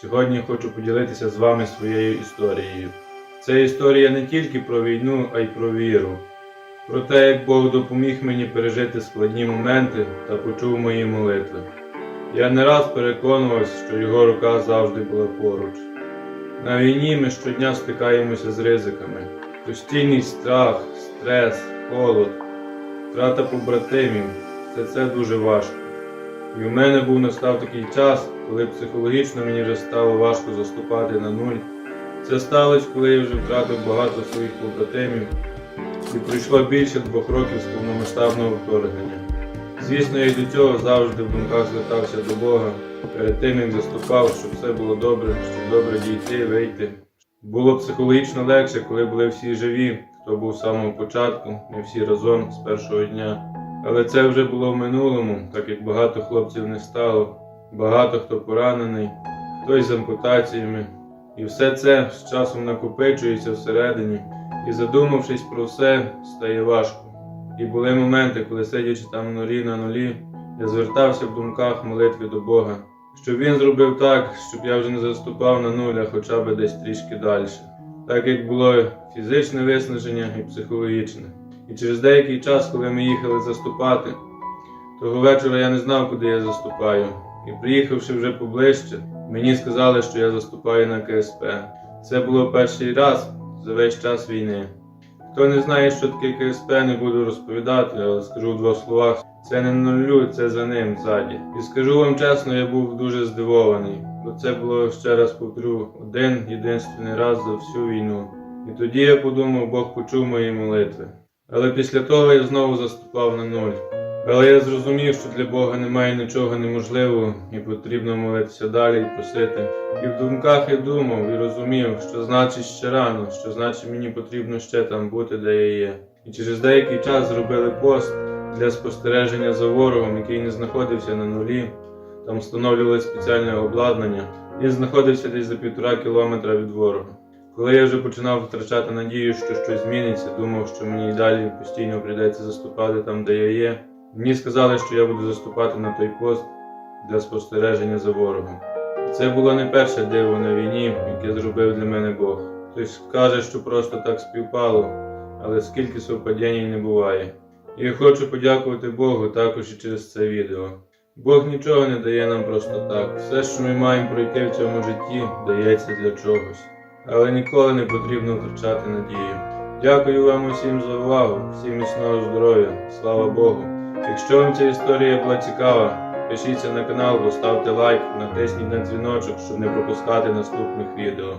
Сьогодні хочу поділитися з вами своєю історією. Це історія не тільки про війну, а й про віру. Про те, як Бог допоміг мені пережити складні моменти та почув мої молитви. Я не раз переконувався, що його рука завжди була поруч. На війні ми щодня стикаємося з ризиками. Постійний страх, стрес, холод, втрата побратимів це це дуже важко. І в мене був настав такий час, коли психологічно мені вже стало важко заступати на нуль. Це сталося, коли я вже втратив багато своїх побратимів і пройшло більше двох років з повномасштабного вторгнення. Звісно, я до цього завжди в думках звертався до Бога, перед тим як заступав, щоб все було добре, щоб добре дійти, вийти. Було психологічно легше, коли були всі живі, хто був з самого початку, ми всі разом з першого дня. Але це вже було в минулому, так як багато хлопців не стало, багато хто поранений, хтось з ампутаціями. І все це з часом накопичується всередині, і задумавшись про все, стає важко. І були моменти, коли сидячи там в норі на нулі, я звертався в думках молитви до Бога, щоб він зробив так, щоб я вже не заступав на нуль, а хоча б десь трішки далі. Так як було фізичне виснаження і психологічне. І через деякий час, коли ми їхали заступати, того вечора я не знав, куди я заступаю. І приїхавши вже поближче, мені сказали, що я заступаю на КСП. Це було перший раз за весь час війни. Хто не знає, що таке КСП, не буду розповідати, але скажу в двох словах. Це не на нулю, це за ним ззаді. І скажу вам чесно, я був дуже здивований, бо це було ще раз повторю один єдинственний раз за всю війну. І тоді я подумав, Бог почув мої молитви. Але після того я знову заступав на нуль. Але я зрозумів, що для Бога немає нічого неможливого, і потрібно молитися далі і просити. І в думках я думав і розумів, що значить ще рано, що значить мені потрібно ще там бути, де я є. І через деякий час зробили пост для спостереження за ворогом, який не знаходився на нулі. Там встановлювали спеціальне обладнання. Він знаходився десь за півтора кілометра від ворога. Коли я вже починав втрачати надію, що щось зміниться, думав, що мені й далі постійно прийдеться заступати там, де я є. Мені сказали, що я буду заступати на той пост для спостереження за ворогом. Це було не перше диво на війні, яке зробив для мене Бог. Хтось каже, що просто так співпало, але скільки совпадінь не буває. І я хочу подякувати Богу також і через це відео. Бог нічого не дає нам просто так. Все, що ми маємо пройти в цьому житті, дається для чогось. Але ніколи не потрібно втрачати надію. Дякую вам усім за увагу, всім міцного здоров'я, слава Богу. Якщо вам ця історія була цікава, пишіться на канал, поставте лайк, натисніть на дзвіночок, щоб не пропускати наступних відео.